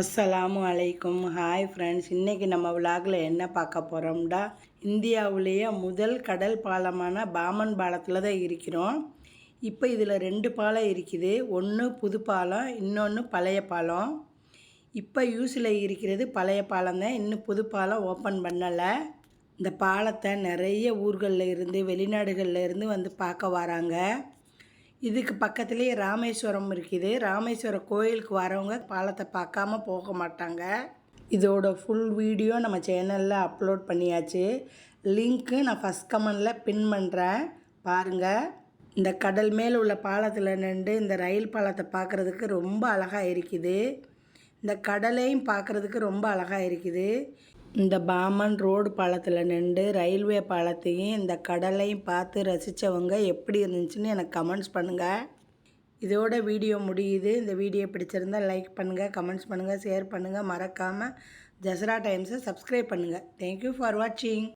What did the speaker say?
அஸ்ஸலாமு அலைக்கும். Hi friends இன்றைக்கி நம்ம விலாகில் என்ன பார்க்க போகிறோம்டா இந்தியாவிலேயே முதல் கடல் பாலமான பாமன் பாலத்தில் தான் இருக்கிறோம். இப்போ இதில் ரெண்டு பாலம் இருக்குது. ஒன்று புது பாலம் இன்னொன்று பழைய பாலம். இப்போ யூஸில் இருக்கிறது பழைய பாலம் தான். இன்னும் புது பாலம் ஓப்பன் பண்ணலை. இந்த பாலத்தை நிறைய ஊர்களில் இருந்து வெளிநாடுகளில் இருந்து வந்து பார்க்க வராங்க. இதுக்கு பக்கத்துலேயே ராமேஸ்வரம் இருக்குது. ராமேஸ்வரம் கோயிலுக்கு வரவங்க பாலத்தை பார்க்காம போக மாட்டாங்க. இதோட ஃபுல் வீடியோ நம்ம சேனலில் அப்லோட் பண்ணியாச்சு. லிங்க்கு நான் ஃபஸ்ட் கமெண்டில் பின் பண்ணுறேன் பாருங்கள் இந்த கடல் மேல் உள்ள பாலத்தில் நின்று இந்த ரயில் பாலத்தை பார்க்குறதுக்கு ரொம்ப அழகாக இருக்குது. இந்த கடலையும் பார்க்குறதுக்கு ரொம்ப அழகாக இருக்குது. இந்த பாமன் ரோடு பாலத்தில் நின்று ரயில்வே பாலத்தையும் இந்த கடலையும் பார்த்து ரசித்தவங்க எப்படி இருந்துச்சுன்னு எனக்கு கமெண்ட்ஸ் பண்ணுங்கள் இதோட வீடியோ முடியுது. இந்த வீடியோ பிடிச்சிருந்தால் லைக் பண்ணுங்கள் கமெண்ட்ஸ் பண்ணுங்கள் ஷேர் பண்ணுங்கள் மறக்காமல் ஜசரா டைம்ஸை சப்ஸ்கிரைப் பண்ணுங்கள் தேங்க்யூ ஃபார் வாட்சிங்